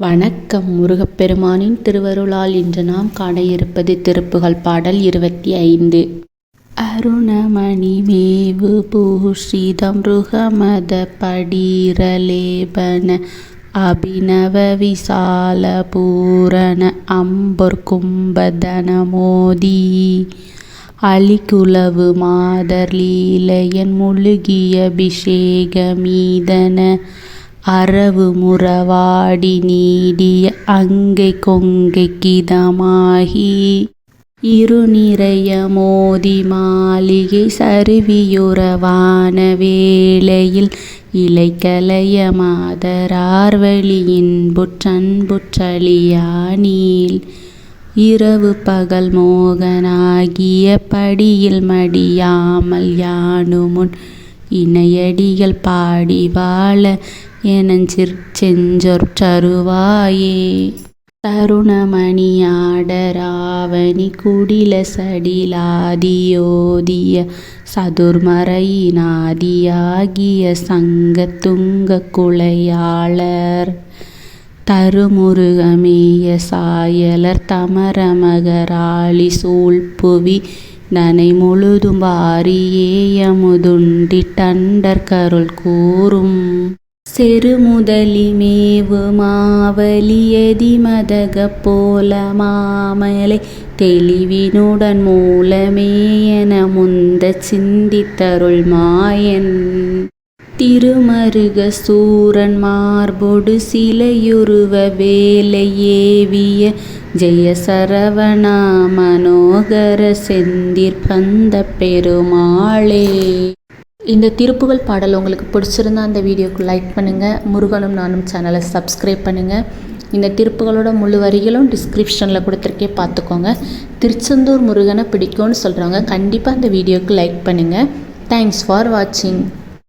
வணக்கம் முருகப்பெருமானின் திருவருளால் இன்று நாம் காண இருப்பது திருப்புகழ் பாடல் இருபத்தி ஐந்து. அருணமணி மேவு பூஷிதம் ருகமத படீரலேபன அபிநவ விசால பூரண அம்பர் கும்பதன மோதி. அலிகுலவு மாதர் லீலையன் முழுகிய அபிஷேகமீதன அரவு முறவாடி நீடிய அங்கை கொங்கை கிதமாகி இருநிறைய மோதி மாளிகை சருவியுறவான வேளையில் இலைக்கலைய மாதரார்வழியின் புற்றன்புற்றழியா நீள். இரவு பகல் மோகனாகிய படியில் மடியாமல் யானுமுன் இணையடிகள் பாடி வாழ எனஞ்சிற் செஞ்சொற்றருவாயே தருணமணியாடராவணி குடில சடிலாதியோதிய சதுர்மறையினாதியாகிய சங்கத்துங்க குளையாளர் தருமுருகமேய சாயலர் தமரமகராளி சூழ்புவி நனை முழுதும் வாரியேயமுதுண்டி டண்டர் கருள் கூறும். செருமுதலி மேவு மாவலியதி மதக போல மாமலை தெளிவினுடன் மூலமேயன முந்த சிந்தித்தருள் மாயன். திருமருக சூரன் மார்பொடு சிலையுருவ வேலையேவிய ஜெய சரவணா மனோகர செந்திர் பந்த பெருமாளே. இந்த திருப்புகழ் பாடல் உங்களுக்கு பிடிச்சிருந்தா அந்த வீடியோக்கு லைக் பண்ணுங்கள் முருகனும் நானும் சேனலை சப்ஸ்கிரைப் பண்ணுங்கள் இந்த திருப்புகளோட முழு வரிகளும் டிஸ்கிரிப்ஷனில் கொடுத்துருக்கே பார்த்துக்கோங்க திருச்செந்தூர் முருகனை பிடிக்கும்னு சொல்கிறவங்க கண்டிப்பாக அந்த வீடியோக்கு லைக் பண்ணுங்கள் தேங்க்ஸ் ஃபார் வாட்சிங்